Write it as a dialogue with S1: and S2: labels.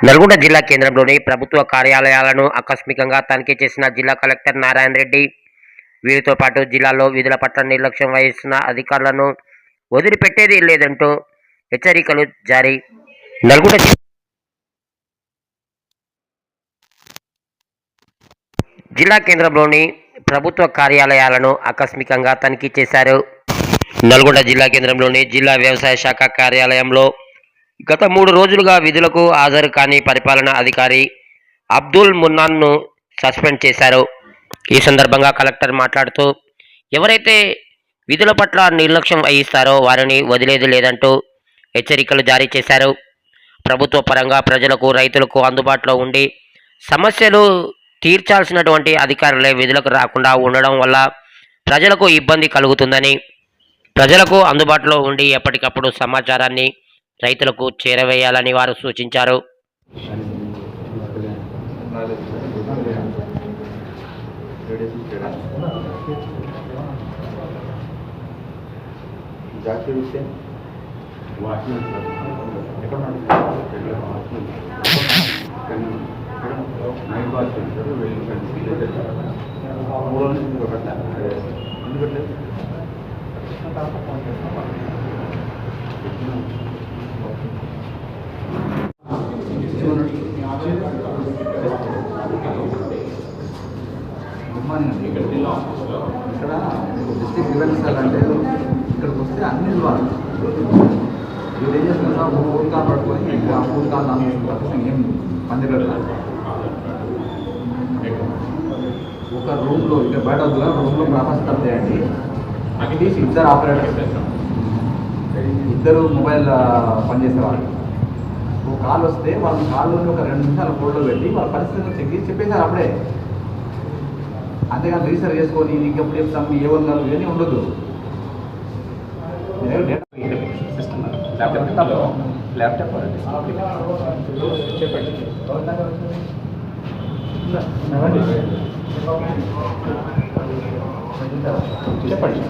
S1: నల్గొండ జిల్లా కేంద్రంలోని ప్రభుత్వ కార్యాలయాలను ఆకస్మికంగా తనిఖీ చేసిన జిల్లా కలెక్టర్ నారాయణ రెడ్డి వీరితో పాటు జిల్లాలో విధుల పట్ల నిర్లక్ష్యం వహిస్తున్న అధికారులను వదిలిపెట్టేది లేదంటూ హెచ్చరికలు జారీ. నల్గొండ జిల్లా కేంద్రంలోని ప్రభుత్వ కార్యాలయాలను ఆకస్మికంగా తనిఖీ చేశారు. నల్గొండ జిల్లా కేంద్రంలోని జిల్లా వ్యవసాయ శాఖ కార్యాలయంలో గత మూడు రోజులుగా విధులకు హాజరు కాని పరిపాలనా అధికారి అబ్దుల్ మున్నాన్ను సస్పెండ్ చేశారు. ఈ సందర్భంగా కలెక్టర్ మాట్లాడుతూ ఎవరైతే విధుల పట్ల నిర్లక్ష్యం వహిస్తారో వారిని వదిలేది లేదంటూ హెచ్చరికలు జారీ చేశారు. ప్రభుత్వ పరంగా ప్రజలకు రైతులకు అందుబాటులో ఉండి సమస్యలు తీర్చాల్సినటువంటి అధికారులే విధులకు రాకుండా ఉండడం వల్ల ప్రజలకు ఇబ్బంది కలుగుతుందని ప్రజలకు అందుబాటులో ఉండి ఎప్పటికప్పుడు సమాచారాన్ని రైతులకు చేరవేయాలని వారు సూచించారు.
S2: ఎందుకంటే గుడ్ మార్నింగ్ అండి ఇక్కడ ఇక్కడ డిస్ట్రిక్ట్ డిఫెన్స్ అంటే ఇక్కడికి వస్తే అన్ని ఇవ్వాలి మీరు ఏం చేస్తున్నారు ఒక ఫోన్ కాల్ పట్టుకొని ఇంకా ఆ ఫోన్ కాల్ నాన్ తప్ప ఏం పని జరగదు ఒక రూమ్లో ఇక్కడ బయట వద్దుగా రూమ్లో ప్రాపర్స్ తప్పేయండి అవి తీసి ఇద్దరు ఆపరేటర్స్ ఇద్దరు మొబైల్ పనిచేసే వాళ్ళు ఒక కాల్ వస్తే వాళ్ళ కాల్లోని ఒక రెండు నిమిషాలు ఫోటో పెట్టి వాళ్ళ పరిస్థితిని చెక్ చేసి చెప్పేశారు అప్పుడే. అంతేగాని రీసెర్చ్ చేసుకొని ఇంకెప్పుడు చెప్తాం ఏ గారు ఇవన్నీ ఉండదు. సిస్టమ్ ల్యాప్టాప్ చెప్పండి చెప్పండి.